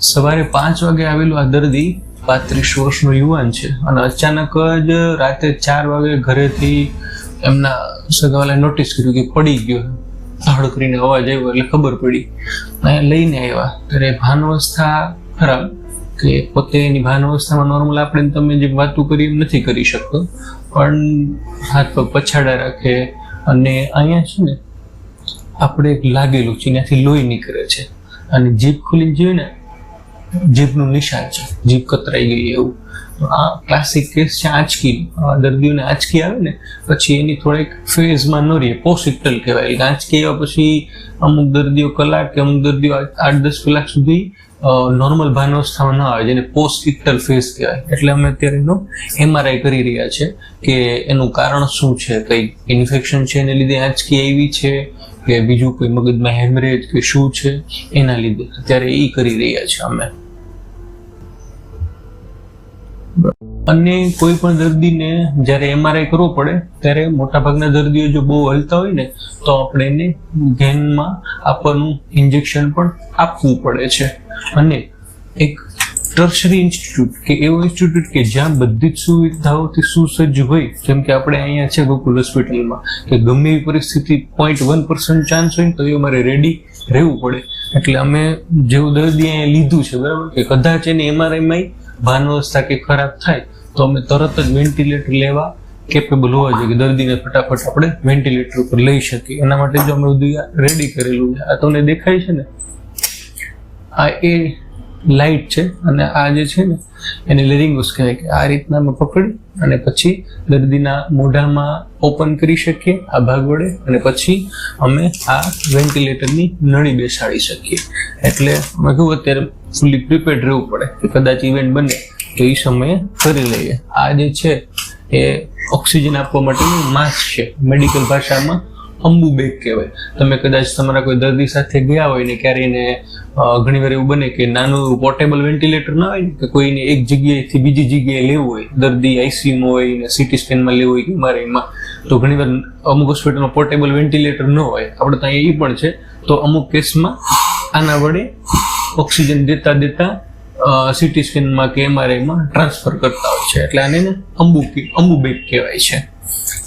સવારે પાંચ વાગે આવેલું આ દર્દી પાંત્રીસ વર્ષનો યુવાન છે અને અચાનક જ રાતે ચાર વાગે ઘરેથી એમના સગાવાલાએ નોટિસ કર્યું કે પડી ગયો. ધડ કરીને અવાજ આવ્યો એટલે ખબર પડી. અહીંયા લઈને આવ્યા. ત્યારે ભાન અવસ્થા ખરાબ કે પોતે એની ભાન અવસ્થામાં નોર્મલ આપણે તમે જે વાતો કરી એમ નથી કરી શકતો. પણ હાથ પગ પછાડા રાખે અને અહીંયા છે ને, આપણે એક લાગેલું છે, એનાથી લોહી નીકળે છે. અને જીભ ખુલી જોઈએ ને જીભનું નિશાન છે. જીભ કતરાઈ ગઈ એવું. આ ક્લાસિક કેસ છે આંચકી દર્દીઓને આંચકી આવે ને, પછી એની થોડીક ફેઝમાં ન રહીએ. પોસ્ટિક્ટલ કહેવાય. એટલે આંચકી આવ્યા પછી અમુક દર્દીઓ કલાક કે અમુક દર્દીઓ આઠ દસ કલાક સુધી નોર્મલ ભાનવસ્થામાં ન આવે, જેને પોસ્ટ ઇક્ટલ ફેઝ કહેવાય. એટલે અમે અત્યારે એનો એમઆરઆઈ કરી રહ્યા છે કે એનું કારણ શું છે, કંઈક ઇન્ફેક્શન છે એને લીધે આંચકી આવી છે કે બીજું કોઈ મગજમાં હેમરેજ કે શું છે, એના લીધે અત્યારે એ કરી રહ્યા છે અમે. અને કોઈ પણ દર્દીને જ્યારે એમઆરઆઈ કરવો પડે, ત્યારે મોટાભાગના દર્દીઓ જો બહુ હલતા હોય ને, તો આપણે એને ઘેનમાં આપવાનું ઇન્જેક્શન પણ આપવું પડે છે. અને એક ટર્શરી ઇન્સ્ટિટ્યૂટ કે એવો ઇન્સ્ટિટ્યૂટ કે જ્યાં બધી જ સુવિધાઓથી સુસજ્જ હોય, જેમ કે આપણે અહીંયા છે ગોકુલ હોસ્પિટલમાં, કે ગમે એવી પરિસ્થિતિ પોઈન્ટ વન પર્સન્ટ ચાન્સ હોય તો એ અમારે રેડી રહેવું પડે. એટલે અમે જેવું દર્દી અહીંયા લીધું છે, બરાબર? કે કદાચ એને એમઆરઆઈમાં ભાન અવસ્થા કે ખરાબ થાય, તો અમે તરત જ વેન્ટિલેટર લેવા કેપેબલ હોવા જોઈએ, કે દર્દીને ફટાફટ આપણે વેન્ટિલેટર ઉપર લઈ શકીએ. એના માટે જો અમે રેડી કરેલું છે. આ તમને દેખાય છે ને? આ એ લાઇટ છે અને આ જે છે ને, એને લેરિંગોસ કહેવાય કે આ રીતના અમે પકડી અને પછી દર્દીના મોઢામાં ઓપન કરી શકીએ, આ ભાગ વડે, અને પછી અમે આ વેન્ટિલેટરની નળી બેસાડી શકીએ. એટલે અમે કહ્યું અત્યારે ફૂલી પ્રિપેર્ડ રહેવું પડે કે કદાચ ઇવેન્ટ બને તો એ સમયે કરી લઈએ. આ જે છે એ ઓક્સિજન આપવા માટેનું માસ્ક છે. મેડિકલ ભાષામાં અંબુ બેગ કહેવાય. તમે કદાચ તમારા કોઈ દર્દી સાથે ગયા હોય ને ક્યારે એને ઘણી ઘણીવાર એવું બને કે નાનું પોર્ટેબલ વેન્ટિલેટર ના હોય ને, કે કોઈને એક જગ્યાએથી બીજી જગ્યાએ લેવું હોય, દર્દી આઈસીયુમાં હોય ને સિટી સ્કેનમાં લેવું હોય કે એમઆરઆઈમાં તો ઘણી વાર અમુક હોસ્પિટલમાં પોર્ટેબલ વેન્ટિલેટર ન હોય. આપણે ત્યાં એ પણ છે. તો અમુક કેસમાં આના વડે ઓક્સિજન દેતા દેતા સિટી સ્કેનમાં કે એમઆરઆઈમાં ટ્રાન્સફર કરતા હોય છે. એટલે આને અંબુ અંબુ બેગ કહેવાય છે.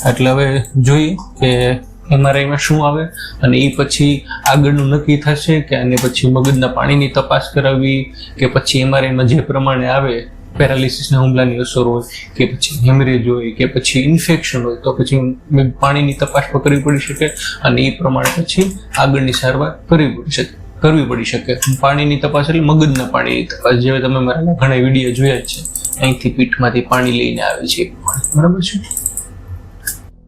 એટલે હવે જોઈએ કે એમઆરઆઈમાં શું આવે અને એ પછી આગળનું નક્કી થશે કે આને પછી મગજના પાણીની તપાસ કરાવવી કે પછી એમઆરઆઈમાં જે પ્રમાણે આવે, પેરાલિસિસના હુમલાની અસર હોય, કે પછી હેમરેજ હોય, કે પછી ઇન્ફેક્શન હોય, તો પછી પાણીની તપાસ પણ કરવી પડી શકે અને એ પ્રમાણે પછી આગળની સારવાર કરવી પડી શકે, કરવી પડી શકે. પાણીની તપાસ એટલે મગજના પાણીની તપાસ જેવા તમે મારા ઘણા વીડિયો જોયા છે. અહીંથી પીઠમાંથી પાણી લઈને આવે છે. બરાબર છે?